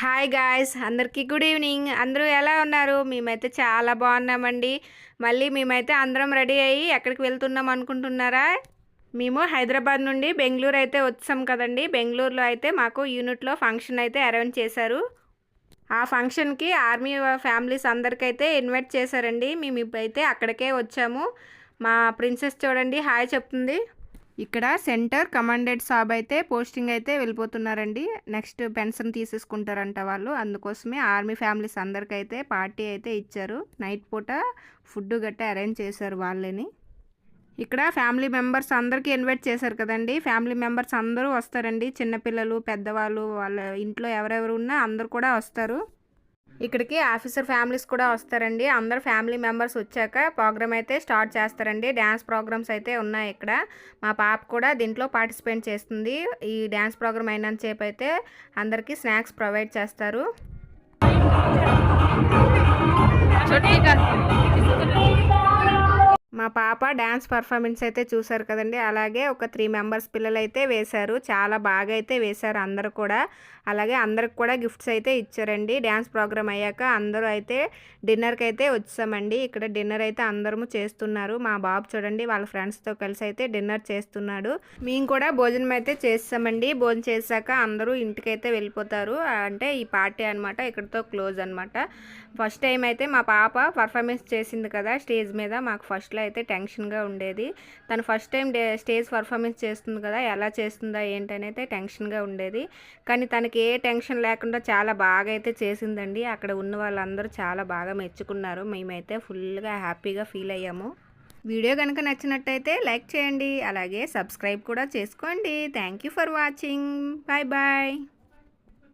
Hi guys అందరికీ good evening అందరూ ఎలా ఉన్నారు? మేమైతే చాలా బాగున్నామండి. మళ్ళీ మేమైతే అందరం రెడీ అయ్యి ఎక్కడికి వెళ్తున్నాం అనుకుంటున్నారా? మేము హైదరాబాద్ నుండి బెంగళూరు అయితే వచ్చాం కదండి. బెంగళూరులో అయితే మాకు యూనిట్లో ఫంక్షన్ అయితే అరేంజ్ చేశారు. ఆ ఫంక్షన్కి ఆర్మీ ఫ్యామిలీస్ అందరికైతే ఇన్వైట్ చేశారండి. మేము ఇప్పుడైతే అక్కడికే వచ్చాము. మా ప్రిన్సెస్ చూడండి హాయ్ చెప్తుంది. ఇక్కడ సెంటర్ కమాండెడ్ సాబ్ అయితే పోస్టింగ్ అయితే వెళ్ళిపోతున్నారండి. నెక్స్ట్ పెన్షన్ తీసేసుకుంటారంట వాళ్ళు. అందుకోసమే ఆర్మీ ఫ్యామిలీస్ అందరికైతే పార్టీ అయితే ఇచ్చారు. నైట్ పూట ఫుడ్ గట్టా అరేంజ్ చేశారు వాళ్ళని. ఇక్కడ ఫ్యామిలీ మెంబర్స్ అందరికీ ఇన్వైట్ చేశారు కదండి. ఫ్యామిలీ మెంబర్స్ అందరూ వస్తారండి. చిన్నపిల్లలు పెద్దవాళ్ళు వాళ్ళ ఇంట్లో ఎవరెవరు ఉన్నా అందరు కూడా వస్తారు. ఇక్కడికి ఆఫీసర్ ఫ్యామిలీస్ కూడా వస్తారండి. అందరు ఫ్యామిలీ మెంబర్స్ వచ్చాక ప్రోగ్రామ్ అయితే స్టార్ట్ చేస్తారండి. డ్యాన్స్ ప్రోగ్రామ్స్ అయితే ఉన్నాయి ఇక్కడ. మా పాప కూడా దీంట్లో పార్టిసిపేట్ చేస్తుంది. ఈ డ్యాన్స్ ప్రోగ్రామ్ అయినంతసేపు అయితే అందరికీ స్నాక్స్ ప్రొవైడ్ చేస్తారు. పాప డ్యాన్స్ పర్ఫార్మెన్స్ అయితే చూసారు కదండి. అలాగే ఒక త్రీ మెంబర్స్ పిల్లలు అయితే వేశారు. చాలా బాగా అయితే వేశారు అందరు కూడా. అలాగే అందరికి కూడా గిఫ్ట్స్ అయితే ఇచ్చారండి. డ్యాన్స్ ప్రోగ్రామ్ అయ్యాక అందరూ అయితే డిన్నర్కి అయితే వచ్చామండి. ఇక్కడ డిన్నర్ అయితే అందరము చేస్తున్నారు. మా బాబు చూడండి వాళ్ళ ఫ్రెండ్స్తో కలిసి అయితే డిన్నర్ చేస్తున్నాడు. మేము కూడా భోజనం అయితే చేస్తామండి. భోజనం చేశాక అందరూ ఇంటికైతే వెళ్ళిపోతారు. అంటే ఈ పార్టీ అనమాట ఇక్కడతో క్లోజ్ అనమాట ఫస్ట్ టైం అయితే మా పాప పర్ఫార్మెన్స్ చేసింది కదా స్టేజ్ మీద మాకు ఫస్ట్లో అయితే అయితే టెన్షన్గా ఉండేది. తను first time day stage performance చేస్తుంది కదా ఎలా చేస్తుందా ఏంటని అయితే టెన్షన్గా ఉండేది. కానీ తనకి ఏ టెన్షన్ లేకుండా చాలా బాగా అయితే చేసిందండి. అక్కడ ఉన్న వాళ్ళందరూ చాలా బాగా మెచ్చుకున్నారు. మేమైతే ఫుల్గా హ్యాపీగా ఫీల్ అయ్యాము. వీడియో కనుక నచ్చినట్టయితే లైక్ చేయండి. అలాగే సబ్స్క్రైబ్ కూడా చేసుకోండి. Thank you for watching. Bye bye.